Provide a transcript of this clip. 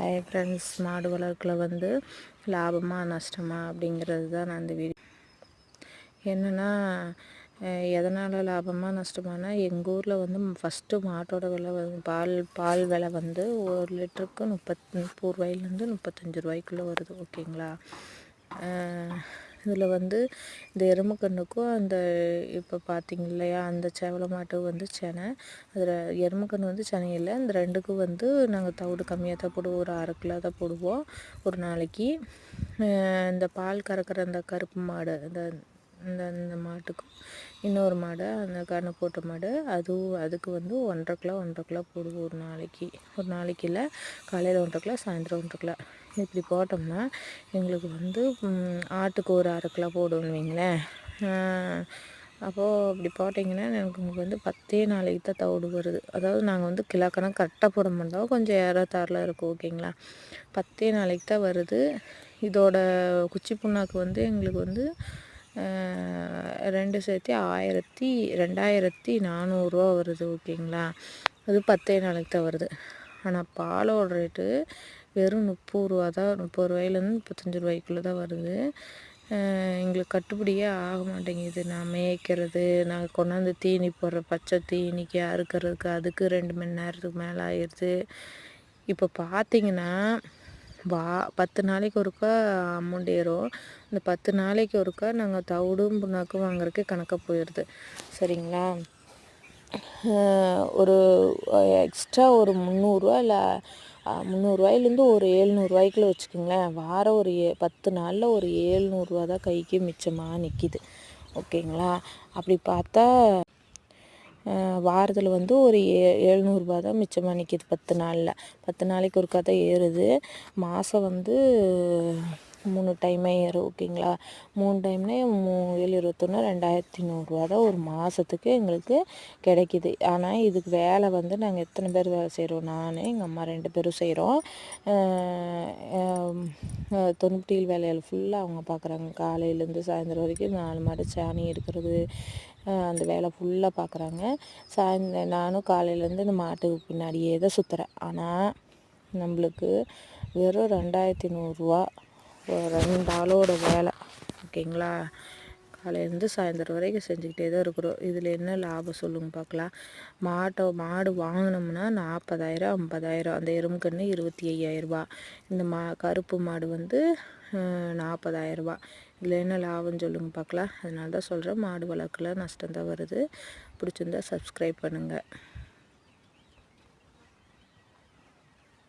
Hi friends மாடு வளர்க்கில் வந்து லாபமாக நஷ்டமா அப்படிங்கிறது தான் நான் இந்த வீடியோ. என்னென்னா எதனால் லாபமாக நஷ்டமானா எங்கள் ஊரில் வந்து ஃபஸ்ட்டு மாட்டோட விலை வந்து பால் பால் விலை வந்து ஒரு லிட்டருக்கு முப்பத் முப்பது ரூபாயிலேருந்து முப்பத்தஞ்சு ரூபாய்க்குள்ளே வருது ஓகேங்களா இதில் வந்து இந்த எருமக்கண்ணுக்கும் அந்த இப்போ பார்த்திங்க இல்லையா அந்த சேவல மாட்டு வந்து செனை அதில் எருமக்கண்ணு வந்து செனை இல்லை. இந்த ரெண்டுக்கும் வந்து நாங்கள் தவிடு கம்மியாக தான் போடுவோம். ஒரு அரை கிலோ தான் போடுவோம் ஒரு நாளைக்கு. இந்த பால் கறக்கிற அந்த கருப்பு மாடு இந்த அந்த அந்த மாட்டுக்கும் இன்னொரு மாடு அந்த கண்ணு போட்ட மாடு அதுவும் அதுக்கு வந்து ஒன்றரை கிலோ ஒன்றரை கிலோ போடுவோம் ஒரு நாளைக்கு. ஒரு நாளைக்கு இல்லை காலையில் ஒன்றரை கிலோ சாயந்தரம் ஒன்றரை கிலோ. இப்படி போட்டோம்னா எங்களுக்கு வந்து ஆட்டுக்கு ஒரு அரை கிலோ போடுவோம் வைங்களேன். அப்போது அப்படி போட்டிங்கன்னா எனக்கு உங்களுக்கு வந்து பத்தே நாளைக்கு தான் தவிடு வருது. அதாவது நாங்கள் வந்து கிலோக்கணக்கு கரெக்டாக போட மாட்டோம். கொஞ்சம் ஏறத்தாரில் இருக்கும் ஓகேங்களா? பத்தே நாளைக்கு தான் வருது. இதோட குச்சி புண்ணாக்கு வந்து எங்களுக்கு வந்து ரெண்டு சேர்த்து ஆயிரத்தி ரெண்டாயிரத்தி நானூறுரூவா வருது ஓகேங்களா? அது பத்தே நாளைக்கு தான் வருது. ஆனால் பாலோட ரேட்டு வெறும் முப்பது ரூபா தான் முப்பது ரூபாயிலேருந்து முப்பத்தஞ்சு ரூபாய்க்குள்ளே தான் வருது. எங்களுக்கு கட்டுப்படியே ஆக மாட்டேங்குது. நான் மேய்க்கிறது நான் கொண்டாந்து தீனி போடுற பச்சை தீனிக்கு அறுக்கிறதுக்கு அதுக்கு ரெண்டு மணி நேரத்துக்கு மேலே ஆயிடுது. இப்போ பார்த்தீங்கன்னா வா பத்து நாளைக்கு ஒருக்கா அமௌண்ட் ஏறும். இந்த பத்து நாளைக்கு ஒருக்கா நாங்கள் தவிடும் புண்ணாக்கும் வாங்குறதுக்கு கணக்காக போயிடுது. சரிங்களா? ஒரு எக்ஸ்ட்ரா ஒரு முந்நூறுரூவா இல்லை முந்நூறுரூவாயிலேருந்து ஒரு ஏழ்நூறுவாய்க்குள்ள வச்சுக்கோங்களேன். வாரம் ஒரு ஏ பத்து நாளில் ஒரு ஏழ்நூறுவா தான் கைக்கு மிச்சமாக நிற்கிது ஓகேங்களா? அப்படி பார்த்தா வாரத்தில் வந்து ஒரு ஏ எழுநூறுபா தான் மிச்சமாக நிற்கிது பத்து நாளில். பத்து நாளைக்கு ஒருக்கா தான் ஏறுது. மாதம் வந்து மூணு டைமே ஏறும் ஓகேங்களா மூணு டைம்னே மூ ஏழு இருபத்தொன்று ரெண்டாயிரத்தி நூறுரூவா தான் ஒரு மாதத்துக்கு எங்களுக்கு கிடைக்கிது. ஆனால் இதுக்கு வேலை வந்து நாங்கள் எத்தனை பேர் வேலை செய்கிறோம் நான் எங்கள் அம்மா ரெண்டு பேரும் செய்கிறோம் தொண்ணூற்றியில் வேலையில் ஃபுல்லாக அவங்க பார்க்குறாங்க காலையிலேருந்து சாயந்தரம் வரைக்கும் நாலு மாடு சாணி எடுக்கிறது அந்த வேலை ஃபுல்லாக பார்க்குறாங்க சாயந்த நானும் காலையிலேருந்து இந்த மாட்டுக்கு பின்னாடியே தான் சுற்றுறேன் ஆனால் நம்மளுக்கு வெறும் ரெண்டாயிரத்தி நூறுரூவா ரெண்டு ஆளோட வேலை. ஓகேங்களா? காலையிலேருந்து சாயந்தரம் வரைக்கும் செஞ்சுக்கிட்டே தான் இருக்கிறோம். இதில் என்ன லாபம் சொல்லுங்க பார்க்கலாம். மாட்டை மாடு வாங்கினோம்னா நாற்பதாயிரம் ஐம்பதாயிரம். அந்த எறும்புக்கன்று இருபத்தி ஐயாயிரரூபா இந்த மா கருப்பு மாடு வந்து நாற்பதாயிரரூபா இதில் என்ன லாபம்னு சொல்லுங்க பார்க்கலாம். அதனால தான் சொல்கிறேன் மாடு வளர்க்கல நஷ்டம் தான் வருது. பிடிச்சிருந்தா சப்ஸ்கிரைப் பண்ணுங்கள்